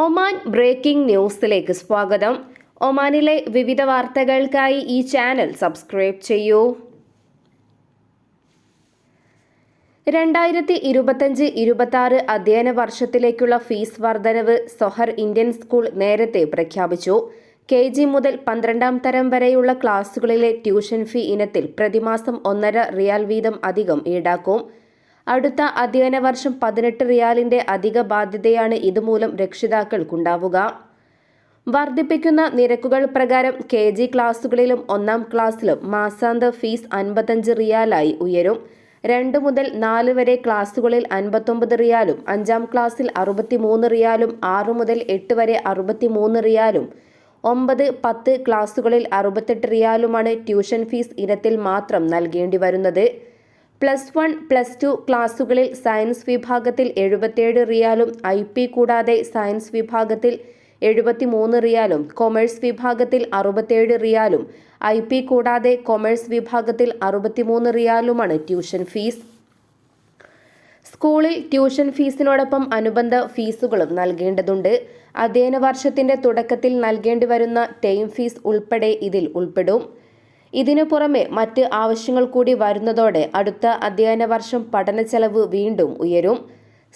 Oman breaking ന്യൂസിലേക്ക് സ്വാഗതം. ഒമാനിലെ വിവിധ വാർത്തകൾക്കായി ഈ ചാനൽ സബ്സ്ക്രൈബ് ചെയ്യൂ. രണ്ടായിരത്തി ഇരുപത്തഞ്ച് ഇരുപത്തി ആറ് അധ്യയന വർഷത്തിലേക്കുള്ള ഫീസ് വർധനവ് സൊഹർ ഇന്ത്യൻ സ്കൂൾ നേരത്തെ പ്രഖ്യാപിച്ചു. കെ ജി മുതൽ പന്ത്രണ്ടാം തരം വരെയുള്ള ക്ലാസുകളിലെ ട്യൂഷൻ ഫീ ഇനത്തിൽ പ്രതിമാസം ഒന്നര റിയാൽ വീതം അധികം ഈടാക്കും. അടുത്ത അധ്യയന വർഷം പതിനെട്ട് റിയാലിന്റെ അധിക ബാധ്യതയാണ് ഇതുമൂലം രക്ഷിതാക്കൾക്കുണ്ടാവുക. വർദ്ധിപ്പിക്കുന്ന നിരക്കുകൾ പ്രകാരം കെ ജി ക്ലാസുകളിലും ഒന്നാം ക്ലാസ്സിലും മാസാന്ത ഫീസ് അൻപത്തഞ്ച് റിയാലായി ഉയരും. രണ്ട് മുതൽ നാല് വരെ ക്ലാസുകളിൽ അൻപത്തൊമ്പത് റിയാലും അഞ്ചാം ക്ലാസ്സിൽ അറുപത്തിമൂന്ന് റിയാലും ആറ് മുതൽ എട്ട് വരെ അറുപത്തിമൂന്ന് റിയാലും ഒമ്പത് പത്ത് ക്ലാസുകളിൽ അറുപത്തെട്ട് റിയാലുമാണ് ട്യൂഷൻ ഫീസ് ഇനത്തിൽ മാത്രം നൽകേണ്ടി വരുന്നത് പ്ലസ് വൺ പ്ലസ് ടു ക്ലാസുകളിൽ സയൻസ് വിഭാഗത്തിൽ എഴുപത്തിയേഴ് റിയാലും ഐ പി കൂടാതെ സയൻസ് വിഭാഗത്തിൽ എഴുപത്തിമൂന്ന് റിയാലും കൊമേഴ്സ് വിഭാഗത്തിൽ അറുപത്തേഴ് റിയാലും ഐ പി കൂടാതെ കൊമേഴ്സ് വിഭാഗത്തിൽ അറുപത്തിമൂന്ന് റിയാലുമാണ് ട്യൂഷൻ ഫീസ്. സ്കൂളിൽ ട്യൂഷൻ ഫീസിനോടൊപ്പം അനുബന്ധ ഫീസുകളും നൽകേണ്ടതുണ്ട്. അധ്യയന വർഷത്തിന്റെ തുടക്കത്തിൽ നൽകേണ്ടി വരുന്ന ടൈം ഫീസ് ഉൾപ്പെടെ ഇതിൽ ഉൾപ്പെടും. ഇതിനു പുറമെ മറ്റ് ആവശ്യങ്ങൾ കൂടി വരുന്നതോടെ അടുത്ത അധ്യയന വർഷം പഠന ചെലവ് വീണ്ടും ഉയരും.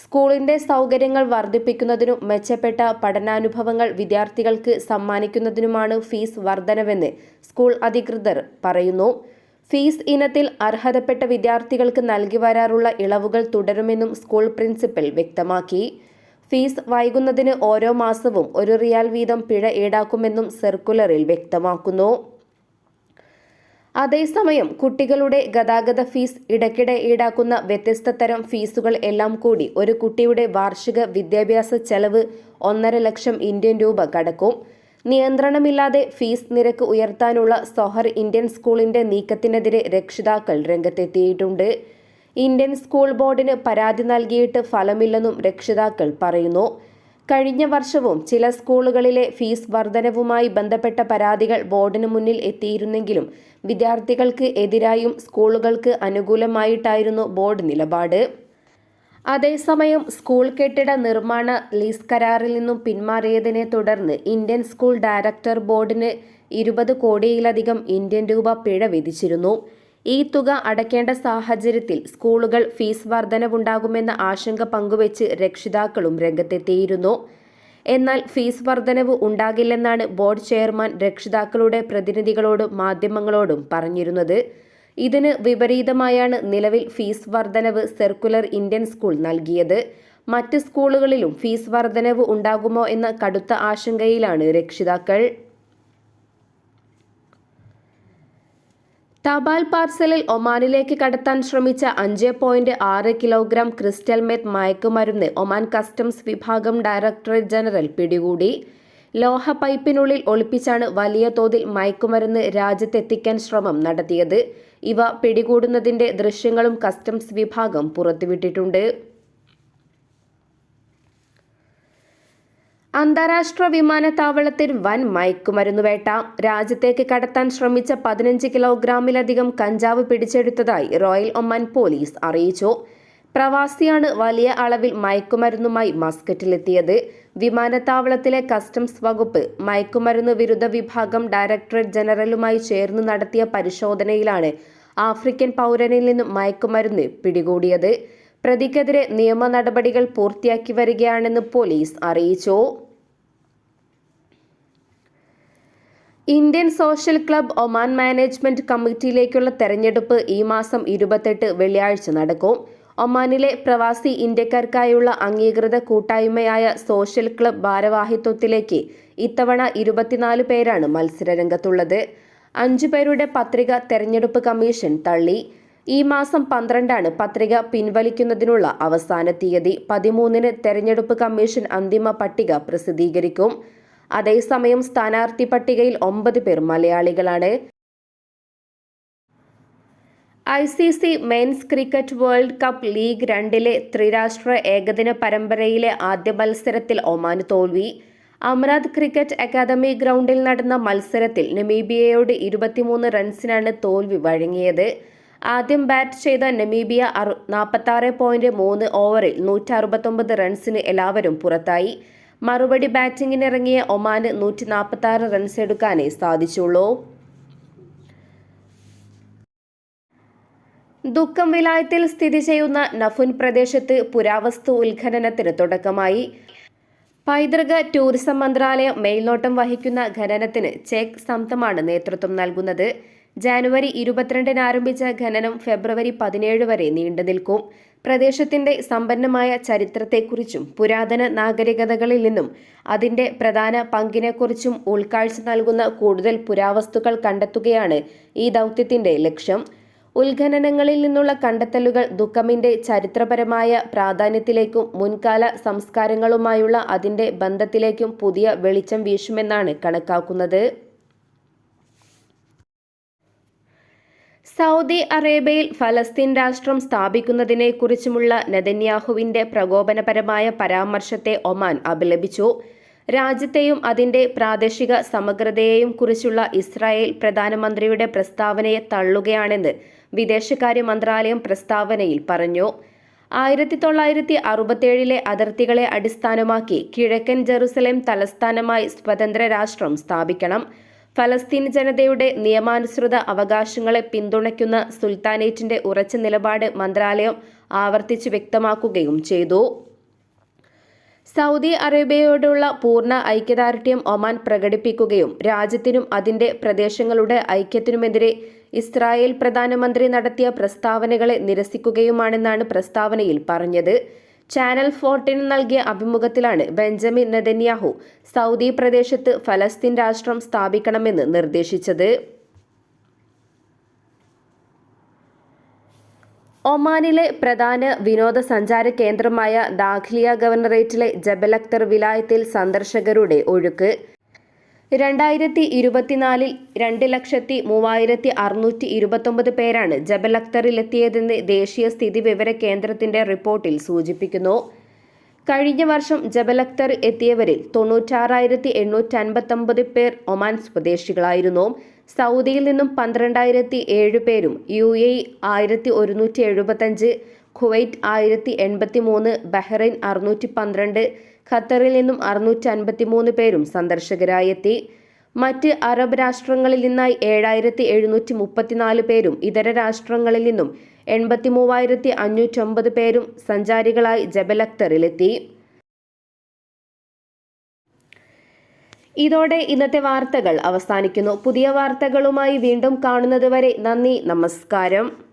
സ്കൂളിന്റെ സൗകര്യങ്ങൾ വർദ്ധിപ്പിക്കുന്നതിനും മെച്ചപ്പെട്ട പഠനാനുഭവങ്ങൾ വിദ്യാർത്ഥികൾക്ക് സമ്മാനിക്കുന്നതിനുമാണ് ഫീസ് വർധനവെന്ന് സ്കൂൾ അധികൃതർ പറയുന്നു. ഫീസ് ഇനത്തിൽ അർഹതപ്പെട്ട വിദ്യാർത്ഥികൾക്ക് നൽകി വരാറുള്ള ഇളവുകൾ തുടരുമെന്നും സ്കൂൾ പ്രിൻസിപ്പൽ വ്യക്തമാക്കി. ഫീസ് വൈകുന്നതിന് ഓരോ മാസവും ഒരു റിയാൽ വീതം പിഴ ഈടാക്കുമെന്നും സർക്കുലറിൽ വ്യക്തമാക്കുന്നു. അതേസമയം കുട്ടികളുടെ ഗതാഗത ഫീസ് ഇടയ്ക്കിടെ ഈടാക്കുന്ന വ്യത്യസ്ത തരം ഫീസുകൾ എല്ലാം കൂടി ഒരു കുട്ടിയുടെ വാർഷിക വിദ്യാഭ്യാസ ചെലവ് ഒന്നര ലക്ഷം ഇന്ത്യൻ രൂപ കടക്കും. നിയന്ത്രണമില്ലാതെ ഫീസ് നിരക്ക് ഉയർത്താനുള്ള സൊഹർ ഇന്ത്യൻ സ്കൂളിന്റെ നീക്കത്തിനെതിരെ രക്ഷിതാക്കൾ രംഗത്തെത്തിയിട്ടുണ്ട്. ഇന്ത്യൻ സ്കൂൾ ബോർഡിന് പരാതി നൽകിയിട്ട് ഫലമില്ലെന്നും രക്ഷിതാക്കൾ പറയുന്നു. കഴിഞ്ഞ വർഷവും ചില സ്കൂളുകളിലെ ഫീസ് വർധനവുമായി ബന്ധപ്പെട്ട പരാതികൾ ബോർഡിന് മുന്നിൽ എത്തിയിരുന്നെങ്കിലും വിദ്യാർത്ഥികൾക്ക് എതിരായും സ്കൂളുകൾക്ക് അനുകൂലമായിട്ടായിരുന്നു ബോർഡ് നിലപാട്. അതേസമയം സ്കൂൾ കെട്ടിട നിർമ്മാണ ലീസ് കരാറിൽ നിന്നും പിന്മാറിയതിനെ തുടർന്ന് ഇന്ത്യൻ സ്കൂൾ ഡയറക്ടർ ബോർഡിന് ഇരുപത് കോടിയിലധികം ഇന്ത്യൻ രൂപ പിഴ വിധിച്ചിരുന്നു. ഈ തുക അടയ്ക്കേണ്ട സാഹചര്യത്തിൽ സ്കൂളുകൾ ഫീസ് വർധനവുണ്ടാകുമെന്ന ആശങ്ക പങ്കുവച്ച് രക്ഷിതാക്കളും രംഗത്തെത്തിയിരുന്നു. എന്നാൽ ഫീസ് വർധനവ് ഉണ്ടാകില്ലെന്നാണ് ബോർഡ് ചെയർമാൻ രക്ഷിതാക്കളുടെ പ്രതിനിധികളോടും മാധ്യമങ്ങളോടും പറഞ്ഞിരുന്നത്. ഇതിന് വിപരീതമായാണ് നിലവിൽ ഫീസ് വർധനവ് സർക്കുലർ ഇന്ത്യൻ സ്കൂൾ നൽകിയത്. മറ്റ് സ്കൂളുകളിലും ഫീസ് വർധനവ് ഉണ്ടാകുമോ എന്ന കടുത്ത ആശങ്കയിലാണ് രക്ഷിതാക്കൾ. തപാൽ പാർസലിൽ ഒമാനിലേക്ക് കടത്താൻ ശ്രമിച്ച അഞ്ച് പോയിന്റ് ആറ് കിലോഗ്രാം ക്രിസ്റ്റൽ മെത്ത് മയക്കുമരുന്ന് ഒമാൻ കസ്റ്റംസ് വിഭാഗം ഡയറക്ടറേറ്റ് ജനറൽ പിടികൂടി. ലോഹ പൈപ്പിനുള്ളിൽ ഒളിപ്പിച്ചാണ് വലിയ തോതിൽ മയക്കുമരുന്ന് രാജ്യത്തെത്തിക്കാൻ ശ്രമം നടത്തിയത്. ഇവ പിടികൂടുന്നതിന്റെ ദൃശ്യങ്ങളും കസ്റ്റംസ് വിഭാഗം പുറത്തുവിട്ടിട്ടുണ്ട്. അന്താരാഷ്ട്ര വിമാനത്താവളത്തിൽ വൻ മയക്കുമരുന്നുവേട്ട രാജ്യത്തേക്ക് കടത്താൻ ശ്രമിച്ച പതിനഞ്ച് കിലോഗ്രാമിലധികം കഞ്ചാവ് പിടിച്ചെടുത്തതായി റോയൽ ഒമാൻ പോലീസ് അറിയിച്ചു. പ്രവാസിയാണ് വലിയ അളവിൽ മയക്കുമരുന്നുമായി മസ്കറ്റിലെത്തിയത്. വിമാനത്താവളത്തിലെ കസ്റ്റംസ് വകുപ്പ് മയക്കുമരുന്ന് വിരുദ്ധ വിഭാഗം ഡയറക്ടറേറ്റ് ജനറലുമായി ചേർന്ന് നടത്തിയ പരിശോധനയിലാണ് ആഫ്രിക്കൻ പൗരനിൽ നിന്നും മയക്കുമരുന്ന് പിടികൂടിയത്. പ്രതിക്കെതിരെ നിയമ നടപടികൾ പൂർത്തിയാക്കി വരികയാണെന്ന് പോലീസ് അറിയിച്ചു. Indian social club Oman management കമ്മിറ്റിയിലേക്കുള്ള തെരഞ്ഞെടുപ്പ് ഈ മാസം ഇരുപത്തെട്ട് വെള്ളിയാഴ്ച നടക്കും. ഒമാനിലെ പ്രവാസി ഇന്ത്യക്കാർക്കായുള്ള അംഗീകൃത കൂട്ടായ്മയായ സോഷ്യൽ ക്ലബ് ഭാരവാഹിത്വത്തിലേക്ക് ഇത്തവണ ഇരുപത്തിനാല് പേരാണ് മത്സരരംഗത്തുള്ളത്. അഞ്ചു പേരുടെ പത്രിക തെരഞ്ഞെടുപ്പ് കമ്മീഷൻ തള്ളി. ഈ മാസം പന്ത്രണ്ടാണ് പത്രിക പിൻവലിക്കുന്നതിനുള്ള അവസാന തീയതി. പതിമൂന്നിന് തെരഞ്ഞെടുപ്പ് കമ്മീഷൻ അന്തിമ പട്ടിക പ്രസിദ്ധീകരിക്കും. അതേസമയം സ്ഥാനാർത്ഥി പട്ടികയിൽ ഒമ്പത് പേർ മലയാളികളാണ്. I C C men's cricket world cup league രണ്ടിലെ ത്രിരാഷ്ട്ര ഏകദിന പരമ്പരയിലെ ആദ്യ മത്സരത്തിൽ ഒമാൻ തോൽവി. അമരാത് ക്രിക്കറ്റ് അക്കാദമി ഗ്രൗണ്ടിൽ നടന്ന മത്സരത്തിൽ നമീബിയയോട് ഇരുപത്തിമൂന്ന് റൺസിനാണ് തോൽവി വഴങ്ങിയത്. ആദ്യം ബാറ്റ് ചെയ്ത നമീബിയ അറു നാൽപ്പത്താറ് പോയിന്റ് മൂന്ന് ഓവറിൽ നൂറ്റി അറുപത്തൊമ്പത് റൺസിന് എല്ലാവരും പുറത്തായി. മറുപടി ബാറ്റിംഗിനിറങ്ങിയ ഒമാന് നൂറ്റി നാൽപ്പത്തി ആറ് റൺസ് എടുക്കാനേ സാധിച്ചുള്ളൂ. ദുഃഖം വിലായത്തിൽ സ്ഥിതി ചെയ്യുന്ന നഫുൻ പ്രദേശത്ത് പുരാവസ്തു ഉത്ഖനനത്തിന് തുടക്കമായി. പൈതൃക ടൂറിസം മന്ത്രാലയം മേൽനോട്ടം വഹിക്കുന്ന ഖനനത്തിന് ചെക്ക് സംതമാണ് നേതൃത്വം നൽകുന്നത്. ജാനുവരി ഇരുപത്തിരണ്ടിന് ആരംഭിച്ച ഖനനം ഫെബ്രുവരി പതിനേഴ് വരെ നീണ്ടു നിൽക്കും. പ്രദേശത്തിന്റെ സമ്പന്നമായ ചരിത്രത്തെക്കുറിച്ചും പുരാതന നാഗരികതകളിൽ നിന്നും അതിന്റെ പ്രധാന പങ്കിനെക്കുറിച്ചും ഉൾക്കാഴ്ച നൽകുന്ന കൂടുതൽ പുരാവസ്തുക്കൾ കണ്ടെത്തുകയാണ് ഈ ദൗത്യത്തിന്റെ ലക്ഷ്യം. ഉത്ഖനനങ്ങളിൽ നിന്നുള്ള കണ്ടെത്തലുകൾ ദുഃഖമിന്റെ ചരിത്രപരമായ പ്രാധാന്യത്തിലേക്കും മുൻകാല സംസ്കാരങ്ങളുമായുള്ള അതിന്റെ ബന്ധത്തിലേക്കും പുതിയ വെളിച്ചം വീശുമെന്നാണ് കണക്കാക്കുന്നത്. സൗദി അറേബ്യയിൽ ഫലസ്തീൻ രാഷ്ട്രം സ്ഥാപിക്കുന്നതിനെക്കുറിച്ചുമുള്ള നെതന്യാഹുവിന്റെ പ്രകോപനപരമായ പരാമർശത്തെ ഒമാൻ അപലപിച്ചു. രാജ്യത്തെയും അതിന്റെ പ്രാദേശിക സമഗ്രതയെയും കുറിച്ചുള്ള ഇസ്രായേൽ പ്രധാനമന്ത്രിയുടെ പ്രസ്താവനയെ തള്ളുകയാണെന്ന് വിദേശകാര്യ മന്ത്രാലയം പ്രസ്താവനയിൽ പറഞ്ഞു. ആയിരത്തി തൊള്ളായിരത്തി അറുപത്തേഴിലെ അതിർത്തികളെ അടിസ്ഥാനമാക്കി കിഴക്കൻ ജെറുസലേം തലസ്ഥാനമായി സ്വതന്ത്ര രാഷ്ട്രം സ്ഥാപിക്കണം. ഫലസ്തീൻ ജനതയുടെ നിയമാനുസൃത അവകാശങ്ങളെ പിന്തുണയ്ക്കുന്ന സുൽത്താനേറ്റിന്റെ ഉറച്ച നിലപാട് മന്ത്രാലയം ആവർത്തിച്ച് വ്യക്തമാക്കുകയും ചെയ്തു. സൗദി അറേബ്യയോടുള്ള പൂർണ ഐക്യദാർഢ്യം ഒമാൻ പ്രകടിപ്പിക്കുകയും രാജ്യത്തിനും അതിന്റെ പ്രദേശങ്ങളുടെ ഐക്യത്തിനുമെതിരെ ഇസ്രായേൽ പ്രധാനമന്ത്രി നടത്തിയ പ്രസ്താവനകളെ നിരസിക്കുകയുമാണെന്നാണ് പ്രസ്താവനയിൽ പറഞ്ഞത്. ചാനൽ ഫോർട്ടിന് നൽകിയ അഭിമുഖത്തിലാണ് ബെഞ്ചമിൻ നെതന്യാഹു സൗദി പ്രദേശത്ത് ഫലസ്തീൻ രാഷ്ട്രം സ്ഥാപിക്കണമെന്ന് നിർദ്ദേശിച്ചത്. ഒമാനിലെ പ്രധാന വിനോദസഞ്ചാര കേന്ദ്രമായ ദാഖ്ലിയ ഗവർണറേറ്റിലെ ജബലക്തർ വിലായത്തിൽ സന്ദർശകരുടെ ഒഴുക്ക്. രണ്ടായിരത്തി ഇരുപത്തിനാലിൽ രണ്ട് ലക്ഷത്തി മൂവായിരത്തി അറുന്നൂറ്റി ഇരുപത്തൊമ്പത് പേരാണ് ജബൽ അക്തറിലെത്തിയതെന്ന് ദേശീയ സ്ഥിതി വിവര കേന്ദ്രത്തിന്റെ റിപ്പോർട്ടിൽ സൂചിപ്പിക്കുന്നു. കഴിഞ്ഞ വർഷം ജബൽ അക്തർ എത്തിയവരിൽ തൊണ്ണൂറ്റാറായിരത്തി എണ്ണൂറ്റി അൻപത്തൊമ്പത് പേർ ഒമാൻ സ്വദേശികളായിരുന്നു. സൗദിയിൽ നിന്നും പന്ത്രണ്ടായിരത്തി ഏഴ് പേരും യു എ ആയിരത്തി ഒരുന്നൂറ്റി എഴുപത്തഞ്ച് കുവൈറ്റ് ആയിരത്തി എൺപത്തി മൂന്ന് ബഹ്റൈൻ അറുന്നൂറ്റി പന്ത്രണ്ട് ഖത്തറിൽ നിന്നും അറുന്നൂറ്റി അൻപത്തി മൂന്ന് പേരും സന്ദർശകരായെത്തി. മറ്റ് അറബ് രാഷ്ട്രങ്ങളിൽ നിന്നായി ഏഴായിരത്തി എഴുന്നൂറ്റി മുപ്പത്തിനാല് പേരും ഇതര രാഷ്ട്രങ്ങളിൽ നിന്നും എൺപത്തി മൂവായിരത്തി അഞ്ഞൂറ്റൊമ്പത് പേരും സഞ്ചാരികളായി ജബലക്തറിലെത്തി ഇതോടെ ഇന്നത്തെ വാർത്തകൾ അവസാനിക്കുന്നു. പുതിയ വാർത്തകളുമായി വീണ്ടും കാണുന്നതുവരെ നന്ദി നമസ്കാരം.